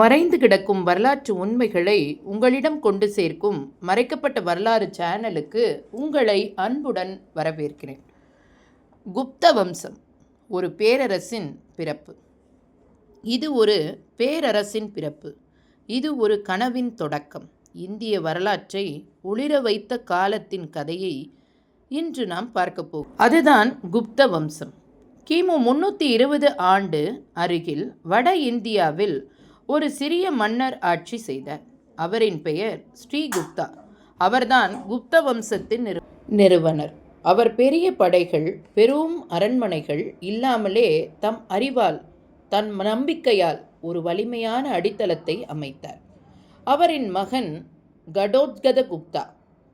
மறைந்து கிடக்கும் வரலாற்று உண்மைகளை உங்களிடம் கொண்டு சேர்க்கும் மறைக்கப்பட்ட வரலாறு சேனலுக்கு உங்களை அன்புடன் வரவேற்கிறேன். குப்த வம்சம் ஒரு பேரரசின் பிறப்பு. இது ஒரு பேரரசின் பிறப்பு. இது ஒரு கனவின் தொடக்கம். இந்திய வரலாற்றை ஒளிர வைத்த காலத்தின் கதையை இன்று நாம் பார்க்க போகிறோம். அதுதான் குப்த வம்சம். கிமு முன்னூற்றி இருபது ஆண்டு அருகில் வட இந்தியாவில் ஒரு சிறிய மன்னர் ஆட்சி செய்தார். அவரின் பெயர் ஸ்ரீகுப்தா. அவர்தான் குப்த வம்சத்தின் நிறு நிறுவனர். அவர் பெரிய படைகள் பெரும் அரண்மனைகள் இல்லாமலே தம் அறிவால் தன் நம்பிக்கையால் ஒரு வலிமையான அடித்தளத்தை அமைத்தார். அவரின் மகன் கடோத்கத குப்தா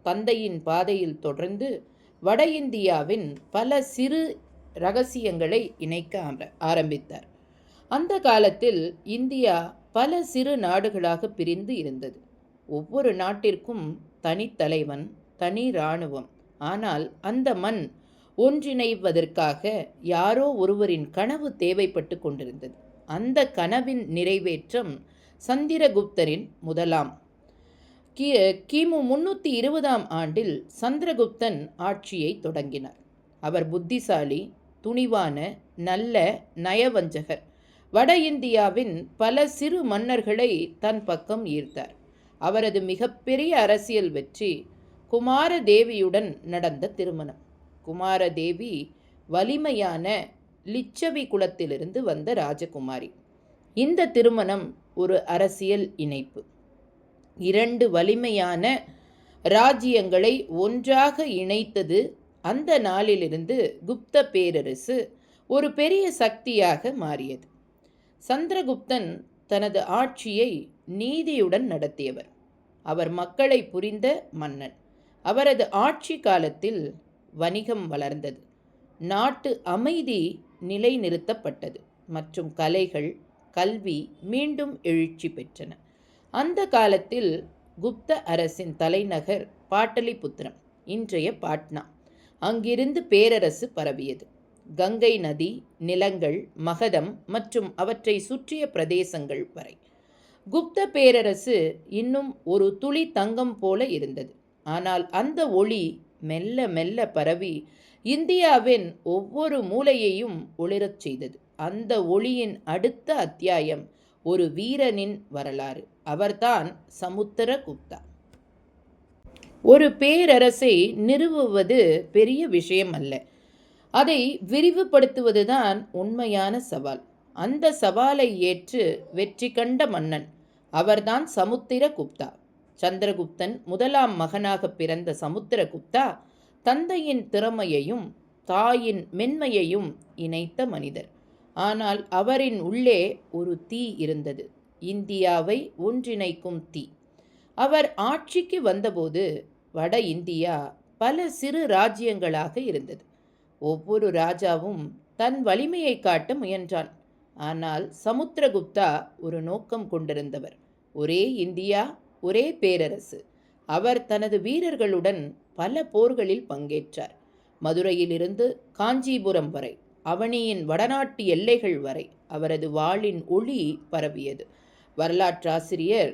தந்தையின் பாதையில் தொடர்ந்து வட இந்தியாவின் பல சிறு ரகசியங்களை இணைக்க ஆர- ஆரம்பித்தார். அந்த காலத்தில் இந்தியா பல சிறு நாடுகளாக பிரிந்து இருந்தது. ஒவ்வொரு நாட்டிற்கும் தனித்தலைவன் தனி இராணுவம். ஆனால் அந்த மண் ஒன்றிணைவதற்காக யாரோ ஒருவரின் கனவு தேவைப்பட்டு கொண்டிருந்தது. அந்த கனவின் நிறைவேற்றம் சந்திரகுப்தரின் முதலாம். கி கிமு முன்னூற்றி இருபதாம் ஆண்டில் சந்திரகுப்தன் ஆட்சியை தொடங்கினார். அவர் புத்திசாலி துணிவான நல்ல நயவஞ்சகர். வட இந்தியாவின் பல சிறு மன்னர்களை தன் பக்கம் ஈர்த்தார். அவரது மிகப்பெரிய அரசியல் வெற்றி குமாரதேவியுடன் நடந்த திருமணம். குமாரதேவி வலிமையான லிச்சவி குலத்திலிருந்து வந்த ராஜகுமாரி. இந்த திருமணம் ஒரு அரசியல் இணைப்பு. இரண்டு வலிமையான ராஜ்யங்களை ஒன்றாக இணைத்தது அந்த நாளிலிருந்து குப்த பேரரசு ஒரு பெரிய சக்தியாக மாறியது. சந்திரகுப்தன் தனது ஆட்சியை நீதியுடன் நடத்தியவர். அவர் மக்களை புரிந்த மன்னன். அவரது ஆட்சி காலத்தில் வணிகம் வளர்ந்தது. நாட்டு அமைதி நிலைநிறுத்தப்பட்டது. மற்றும் கலைகள் கல்வி மீண்டும் எழுச்சி பெற்றன. அந்த காலத்தில் குப்த அரசின் தலைநகர் பாட்டலிபுத்திரம் இன்றைய பாட்னா. அங்கிருந்து பேரரசு பரவியது. கங்கை நதி நிலங்கள் மகதம் மற்றும் அவற்றை சுற்றிய பிரதேசங்கள் வரை. குப்த பேரரசு இன்னும் ஒரு துளி தங்கம் போல இருந்தது. ஆனால் அந்த ஒளி மெல்ல மெல்ல பரவி இந்தியாவின் ஒவ்வொரு மூலையையும் ஒளிரச் செய்தது. அந்த ஒளியின் அடுத்த அத்தியாயம் ஒரு வீரனின் வரலாறு. அவர்தான் சமுத்திர குப்தா. ஒரு பேரரசை நிறுவுவது பெரிய விஷயம் அல்ல அதை விரிவுபடுத்துவதுதான் உண்மையான சவால். அந்த சவாலை ஏற்று வெற்றி கண்ட மன்னன் அவர்தான் சமுத்திரகுப்தா. சந்திரகுப்தன் முதலாம் மகனாக பிறந்த சமுத்திரகுப்தா தந்தையின் திறமையையும் தாயின் மென்மையையும் இணைத்த மனிதர். ஆனால் அவரின் உள்ளே ஒரு தீ இருந்தது. இந்தியாவை ஒன்றிணைக்கும் தீ. அவர் ஆட்சிக்கு வந்தபோது வட இந்தியா பல சிறு ராஜ்யங்களாக இருந்தது. ஒவ்வொரு ராஜாவும் தன் வலிமையை காட்ட முயன்றான். ஆனால் சமுத்திரகுப்தா ஒரு நோக்கம் கொண்டிருந்தவர். ஒரே இந்தியா ஒரே பேரரசு. அவர் தனது வீரர்களுடன் பல போர்களில் பங்கேற்றார். மதுரையிலிருந்து காஞ்சிபுரம் வரை அவனியின் வடநாட்டு எல்லைகள் வரை அவரது வாளின் ஒளி பரவியது. வரலாற்றாசிரியர்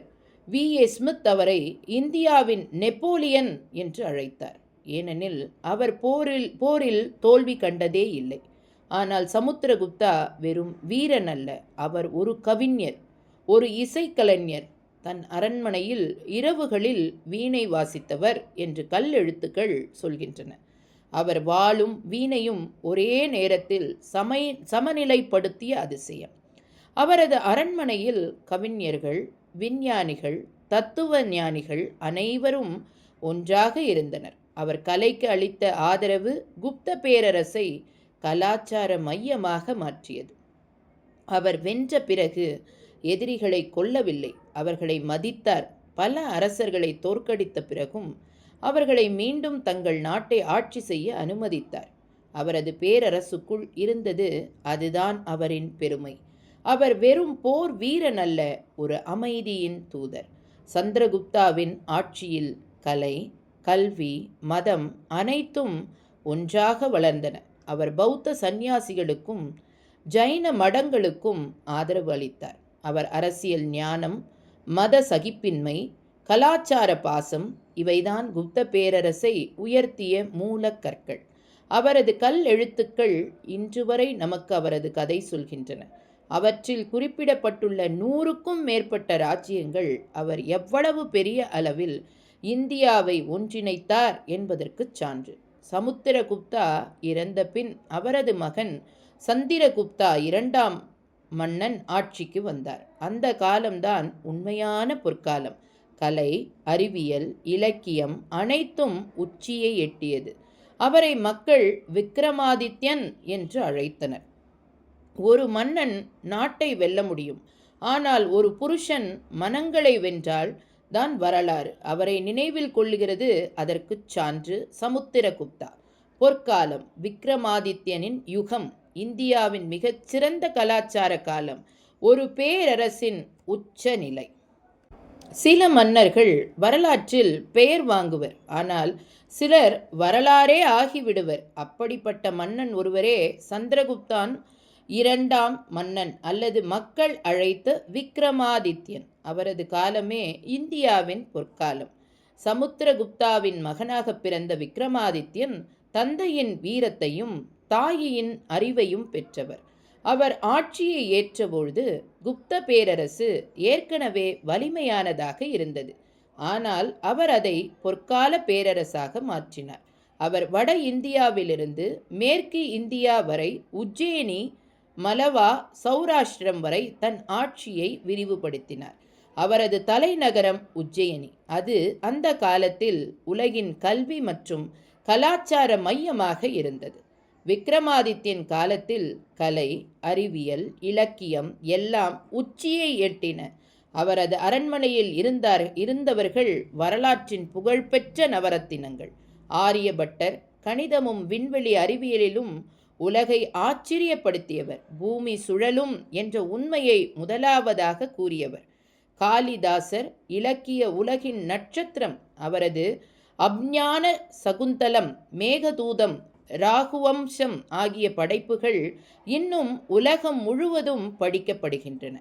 வி ஏ ஸ்மித் அவரை இந்தியாவின் நெப்போலியன் என்று அழைத்தார். ஏனெனில் அவர் போரில் போரில் தோல்வி கண்டதே இல்லை. ஆனால் சமுத்திரகுப்தா வெறும் வீரன் அல்ல அவர் ஒரு கவிஞர் ஒரு இசைக்கலைஞர். தன் அரண்மனையில் இரவுகளில் வீணை வாசித்தவர் என்று கல்லெழுத்துக்கள் சொல்கின்றன. அவர் வாளும் வீணையும் ஒரே நேரத்தில் சமை சமநிலைப்படுத்திய அதிசயம். அவரது அரண்மனையில் கவிஞர்கள் விஞ்ஞானிகள் தத்துவ ஞானிகள் அனைவரும் ஒன்றாக இருந்தனர். அவர் கலைக்கு அளித்த ஆதரவு குப்த பேரரசை கலாச்சார மையமாக மாற்றியது. அவர் வென்ற பிறகு எதிரிகளை கொல்லவில்லை. அவர்களை மதித்தார். பல அரசர்களை தோற்கடித்த பிறகும் அவர்களை மீண்டும் தங்கள் நாட்டை ஆட்சி செய்ய அனுமதித்தார். அவரது பேரரசுக்குள் இருந்தது அதுதான் அவரின் பெருமை. அவர் வெறும் போர் வீரன் அல்ல ஒரு அமைதியின் தூதர். சந்திரகுப்தாவின் ஆட்சியில் கலை கல்வி மதம் அனைத்தும் ஒன்றாக வளர்ந்தன. அவர் பௌத்த சந்நியாசிகளுக்கும் ஜைன மடங்களுக்கும் ஆதரவு அளித்தார். அவர் அரசியல் ஞானம் மத சகிப்பின்மை கலாச்சார பாசம் இவைதான் குப்த பேரரசை உயர்த்திய மூலக்கற்கள் அவரது கல் எழுத்துக்கள் இன்று வரை நமக்கு அவரது கதை சொல்கின்றன. அவற்றில் குறிப்பிடப்பட்டுள்ள நூறுக்கும் மேற்பட்ட ராஜ்யங்கள் அவர் எவ்வளவு பெரிய அளவில் இந்தியாவை ஒன்றிணைத்தார் என்பதற்குச் சான்று. சமுத்திரகுப்தா இறந்த பின் அவரது மகன் சந்திரகுப்தா இரண்டாம் மன்னன் ஆட்சிக்கு வந்தார். அந்த காலம்தான் உண்மையான பொற்காலம். கலை அறிவியல் இலக்கியம் அனைத்தும் உச்சியை எட்டியது. அவரை மக்கள் விக்ரமாதித்யன் என்று அழைத்தனர். ஒரு மன்னன் நாட்டை வெல்ல முடியும். ஆனால் ஒரு புருஷன் மனங்களை வென்றால் தான் வரலாறு. அவரை நினைவில் கொள்ளுகிறது அதற்குச் சான்று சமுத்திரகுப்தா. பொற்காலம் விக்ரமாதித்யனின் யுகம் இந்தியாவின் மிகச்சிறந்த கலாச்சார காலம் ஒரு பேரரசின் உச்சநிலை. சில மன்னர்கள் வரலாற்றில் பெயர் வாங்குவர் ஆனால் சிலர் வரலாறே ஆகிவிடுவர். அப்படிப்பட்ட மன்னன் ஒருவரே சந்திரகுப்தான் இரண்டாம் மன்னன் அல்லது மக்கள் அழைத்த விக்ரமாதித்யன். அவரது காலமே இந்தியாவின் பொற்காலம். சமுத்திரகுப்தாவின் மகனாக பிறந்த விக்ரமாதித்யன் தந்தையின் வீரத்தையும் தாயின் அறிவையும் பெற்றவர். அவர் ஆட்சியை ஏற்றபொழுது குப்த பேரரசு ஏற்கனவே வலிமையானதாக இருந்தது. ஆனால் அவர் அதை பொற்கால பேரரசாக மாற்றினார். அவர் வட இந்தியாவிலிருந்து மேற்கு இந்தியா வரை உஜ்ஜேனி மலவா சௌராஷ்டிரம் வரை தன் ஆட்சியை விரிவுபடுத்தினார். அவரது தலைநகரம் உஜ்ஜயினி. அது அந்த காலத்தில் உலகின் கல்வி மற்றும் கலாச்சார மையமாக இருந்தது. விக்ரமாதித்யன் காலத்தில் கலை அறிவியல் இலக்கியம் எல்லாம் உச்சியை எட்டின. அவரது அரண்மனையில் இருந்தார் இருந்தவர்கள் வரலாற்றின் புகழ்பெற்ற நவரத்தினங்கள். ஆரியபட்டர் கணிதமும் விண்வெளி அறிவியலிலும் உலகை ஆச்சரியப்படுத்தியவர். பூமி சுழலும் என்ற உண்மையை முதலாவதாக கூறியவர். காளிதாசர் இலக்கிய உலகின் நட்சத்திரம். அவரது அப்ஞான சகுந்தலம் மேகதூதம் ராகுவம்சம் ஆகிய படைப்புகள் இன்னும் உலகம் முழுவதும் படிக்கப்படுகின்றன.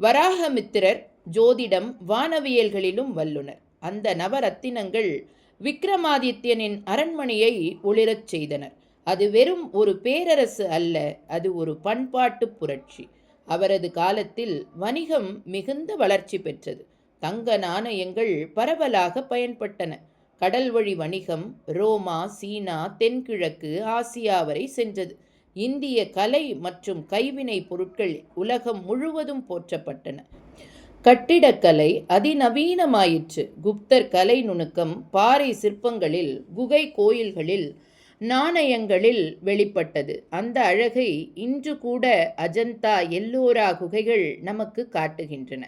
வராகமித்திரர் ஜோதிடம் வானவியல்களிலும் வல்லுனர். அந்த நவரத்தினங்கள் விக்ரமாதித்யனின் அரண்மனையை ஒளிரச் செய்தனர். அது வெறும் ஒரு பேரரசு அல்ல அது ஒரு பண்பாட்டு புரட்சி. அவரது காலத்தில் வணிகம் மிகுந்த வளர்ச்சி பெற்றது. தங்க நாணயங்கள் பரவலாக பயன்பட்டன. கடல் வழி வணிகம் ரோமா சீனா தென்கிழக்கு ஆசியா வரை சென்றது. இந்திய கலை மற்றும் கைவினை பொருட்கள் உலகம் முழுவதும் போற்றப்பட்டன. கட்டிடக்கலை அதிநவீனமாயிற்று. குப்தர் கலை நுணுக்கம் பாறை சிற்பங்களில் குகை கோயில்களில் நாணயங்களில் வெளிப்பட்டது. அந்த அழகை இன்று கூட அஜந்தா எல்லோரா குகைகள் நமக்கு காட்டுகின்றன.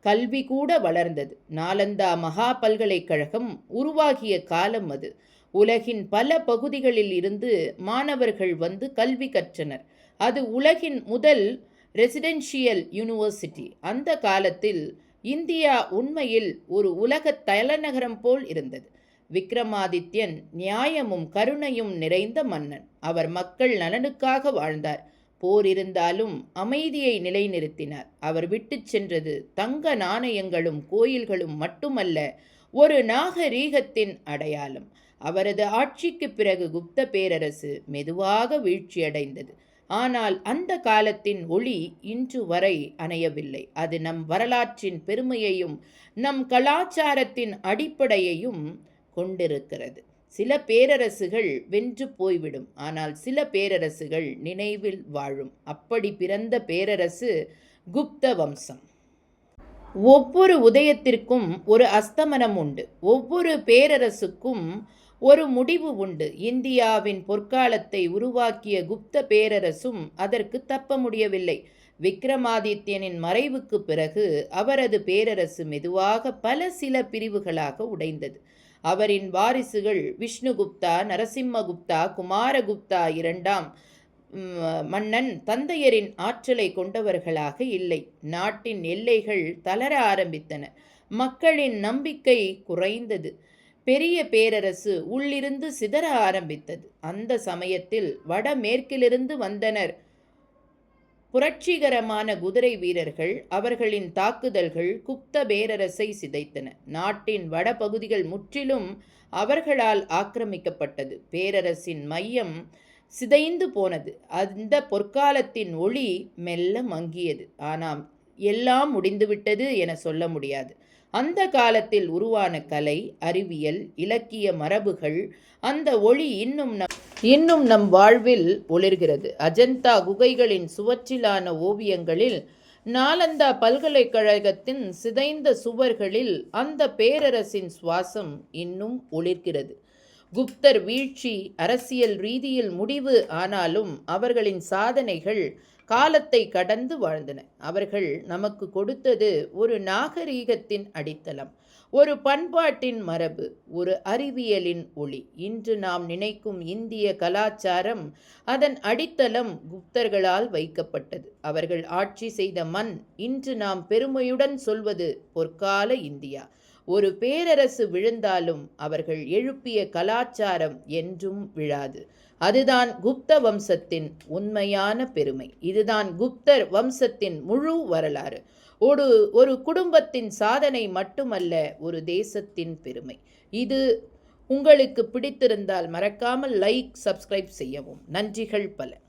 கல்வி கூட வளர்ந்தது. நாலந்தா மகா பல்கலைக்கழகம் உருவாகிய காலம் அது. உலகின் பல பகுதிகளில் இருந்து மாணவர்கள் வந்து கல்வி கற்றனர். அது உலகின் முதல் ரெசிடென்ஷியல் யூனிவர்சிட்டி. அந்த காலத்தில் இந்தியா உண்மையில் ஒரு உலக தலைநகரம் போல் இருந்தது. விக்ரமாதித்யன் நியாயமும் கருணையும் நிறைந்த மன்னன். அவர் மக்கள் நலனுக்காக வாழ்ந்தார். போர் இருந்தாலும் அமைதியை நிலைநிறுத்தினார். அவர் விட்டு சென்றது தங்க நாணயங்களும் கோயில்களும் மட்டுமல்ல ஒரு நாகரீகத்தின் அடையாளம். அவரது ஆட்சிக்கு பிறகு குப்த பேரரசு மெதுவாக வீழ்ச்சியடைந்தது. ஆனால் அந்த காலத்தின் ஒளி இன்று வரை அணையவில்லை. அது நம் வரலாற்றின் பெருமையையும் நம் கலாச்சாரத்தின் அடிப்படையையும் கொண்டிருக்கிறது. சில பேரரசுகள் வென்று போய்விடும். ஆனால் சில பேரரசுகள் நினைவில் வாழும். அப்படி பிறந்த பேரரசு குப்த வம்சம். ஒவ்வொரு உதயத்திற்கும் ஒரு அஸ்தமனம் உண்டு. ஒவ்வொரு பேரரசுக்கும் ஒரு முடிவு உண்டு. இந்தியாவின் பொற்காலத்தை உருவாக்கிய குப்த பேரரசும் அதற்கு தப்ப முடியவில்லை. விக்ரமாதித்யனின் மறைவுக்கு பிறகு அவரது பேரரசு மெதுவாக பல சில பிரிவுகளாக உடைந்தது. அவரின் வாரிசுகள் விஷ்ணுகுப்தா நரசிம்மகுப்தா குமாரகுப்தா இரண்டாம் மன்னன் தந்தையரின் ஆற்றலை கொண்டவர்களாக இல்லை. நாட்டின் எல்லைகள் தளர ஆரம்பித்தன. மக்களின் நம்பிக்கை குறைந்தது. பெரிய பேரரசு உள்ளிருந்து சிதற ஆரம்பித்தது. அந்த சமயத்தில் வடமேற்கிலிருந்து வந்தனர் புரட்சிகரமான குதிரை வீரர்கள் அவர்களின் தாக்குதல்கள் குப்த பேரரசை சிதைத்தன. நாட்டின் வடபகுதிகள் முற்றிலும் அவர்களால் ஆக்கிரமிக்கப்பட்டது. பேரரசின் மையம் சிதைந்து போனது. அந்த பொற்காலத்தின் ஒளி மெல்ல மங்கியது. ஆனால் எல்லாம் முடிந்துவிட்டது என சொல்ல முடியாது. அந்த காலத்தில் உருவான கலை அறிவியல் இலக்கிய மரபுகள் அந்த ஒளி இன்னும் நம் இன்னும் நம் வாழ்வில் ஒளிர்கிறது. அஜந்தா குகைகளின் சுவற்றிலான ஓவியங்களில் நாலந்தா பல்கலைக்கழகத்தின் சிதைந்த சுவர்களில் அந்த பேரரசின் சுவாசம் இன்னும் ஒளிர்கிறது. குப்தர் வீழ்ச்சி அரசியல் ரீதியில் முடிவு ஆனாலும் அவர்களின் சாதனைகள் காலத்தை கடந்து வாழ்ந்தன. அவர்கள் நமக்கு கொடுத்தது ஒரு நாகரீகத்தின் அடித்தளம் ஒரு பண்பாட்டின் மரபு ஒரு அறிவியலின் ஒளி. இன்று நாம் நினைக்கும் இந்திய கலாச்சாரம் அதன் அடித்தளம் குப்தர்களால் வைக்கப்பட்டது. அவர்கள் ஆட்சி செய்த மண் இன்று நாம் பெருமையுடன் சொல்வது பொற்கால இந்தியா. ஒரு பேரரசு விழுந்தாலும் அவர்கள் எழுப்பிய கலாச்சாரம் என்றும் விழாது. அதுதான் குப்த வம்சத்தின் உண்மையான பெருமை. இதுதான் குப்தர் வம்சத்தின் முழு வரலாறு. ஒரு ஒரு குடும்பத்தின் சாதனை மட்டுமல்ல ஒரு தேசத்தின் பெருமை. இது உங்களுக்கு பிடித்திருந்தால் மறக்காமல் லைக் சப்ஸ்கிரைப் செய்யவும். நன்றிகள் பல.